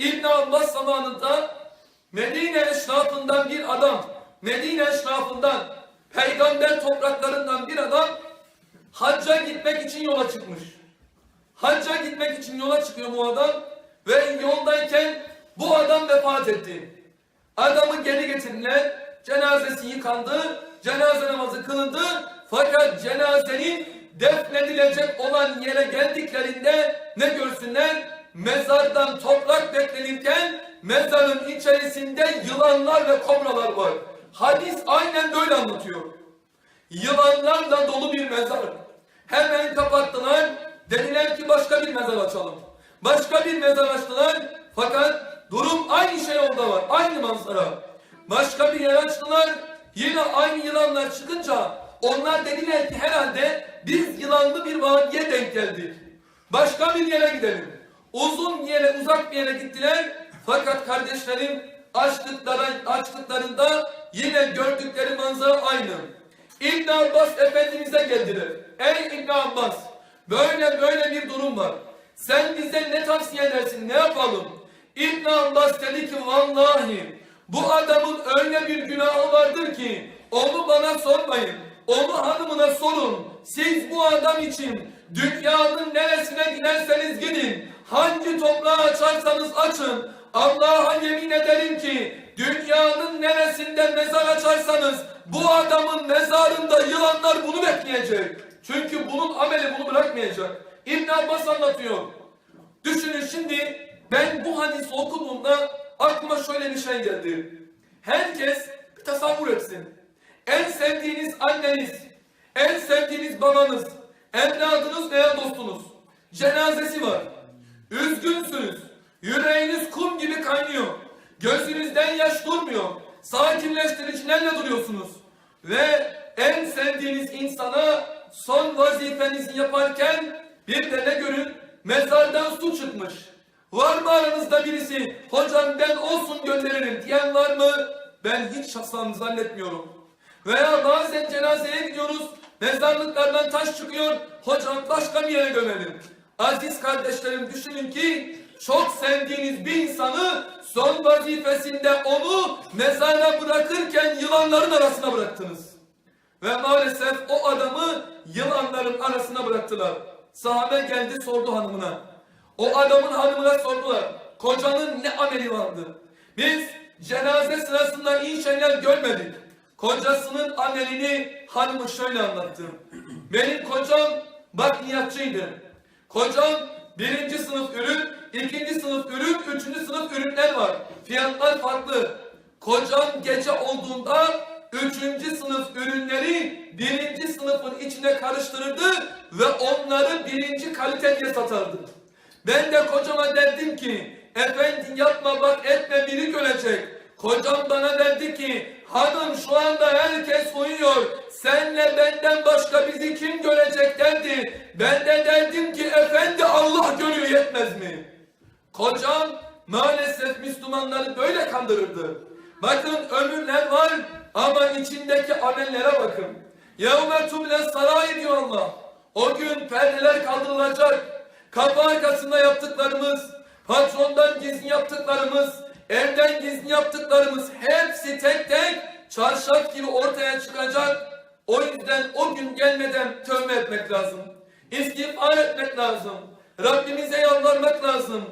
İbn Abbas zamanında Medine eşrafından bir adam, Medine eşrafından, peygamber topraklarından bir adam hacca gitmek için yola çıkmış. Hacca gitmek için yola çıkıyor bu adam ve yoldayken bu adam vefat etti. Adamı geri getirdiler, cenazesi yıkandı, cenaze namazı kılındı fakat cenazenin defnedilecek olan yere geldiklerinde ne görsünler? Mezardan toprak beklenirken mezarın içerisinde yılanlar ve kobralar var. Hadis aynen böyle anlatıyor. Yılanlarla dolu bir mezar. Hemen kapattılar. Dediler ki başka bir mezar açalım. Başka bir mezar açtılar. Fakat durum aynı şey onda var. Aynı manzara. Başka bir yer açtılar. Yine aynı yılanlar çıkınca onlar dediler ki herhalde biz yılanlı bir vadiye denk geldik. Başka bir yere gidelim. Uzun bir yere, uzak bir yere gittiler. Fakat kardeşlerim açtıkları, açtıklarında yine gördükleri manzara aynı. İbn Abbas Efendimiz'e geldiler. Ey İbn Abbas böyle böyle bir durum var. Sen bize ne tavsiye edersin ne yapalım? İbn Abbas dedi ki vallahi bu adamın öyle bir günahı vardır ki onu bana sormayın. Onu hanımına sorun. Siz bu adam için dünyanın neresine giderseniz gidin. Hangi toprağı açarsanız açın. Allah'a yemin ederim ki dünyanın neresinde mezar açarsanız bu adamın mezarında yılanlar bunu bekleyecek. Çünkü bunun ameli bunu bırakmayacak. İbn Abbas anlatıyor. Düşünün şimdi ben bu hadisi okuduğumda aklıma şöyle bir şey geldi. Herkes bir tasavvur etsin. En sevdiğiniz anneniz, en sevdiğiniz babanız, evladınız veya dostunuz. Cenazesi var. Üzgünsünüz. Yüreğiniz kum gibi kaynıyor. Gözünüzden yaş durmuyor. Sakinleştiricilerle duruyorsunuz. Ve en sevdiğiniz insana son vazifenizi yaparken bir de ne görün? Mezardan su çıkmış. Var mı aranızda birisi? Hocam ben olsun gönderirim diyen var mı? Ben hiç şahsen zannetmiyorum. Veya bazen cenazeye gidiyoruz. Mezarlıklardan taş çıkıyor. Hocam başka bir yere gömelim. Aziz kardeşlerim düşünün ki çok sevdiğiniz bir insanı son vazifesinde onu mezara bırakırken yılanların arasına bıraktınız. Ve maalesef o adamı yılanların arasına bıraktılar. Sahabe geldi sordu hanımına. O adamın hanımına sordular. Kocanın ne ameli vardı? Biz cenaze sırasında iyi görmedik. Kocasının amelini hanımı şöyle anlattı. Benim kocam bakliyatçıydı. Kocam birinci sınıf ürün, ikinci sınıf ürün, üçüncü sınıf ürünler var. Fiyatlar farklı. Kocam gece olduğunda üçüncü sınıf ürünleri birinci sınıfın içine karıştırırdı ve onları birinci kalite diye satardı. Ben de kocama derdim ki efendim yapma bak etme biri görecek. Kocam bana derdi ki hanım şu anda herkes uyuyor. Senle benden başka bizi kim görecek derdi. Ben de derdim ki efendi Allah görüyor yetmez mi? Kocam maalesef Müslümanları böyle kandırırdı. Bakın ömürler var ama içindeki amellere bakın. Yevme tüble saray diyor Allah. O gün perdeler kaldırılacak. Kapı arkasında yaptıklarımız, patrondan gizli yaptıklarımız, evden gizli yaptıklarımız hepsi tek tek çarşaf gibi ortaya çıkacak. O yüzden o gün gelmeden tövbe etmek lazım. İstiğfar etmek lazım. Rabbimize yalvarmak lazım.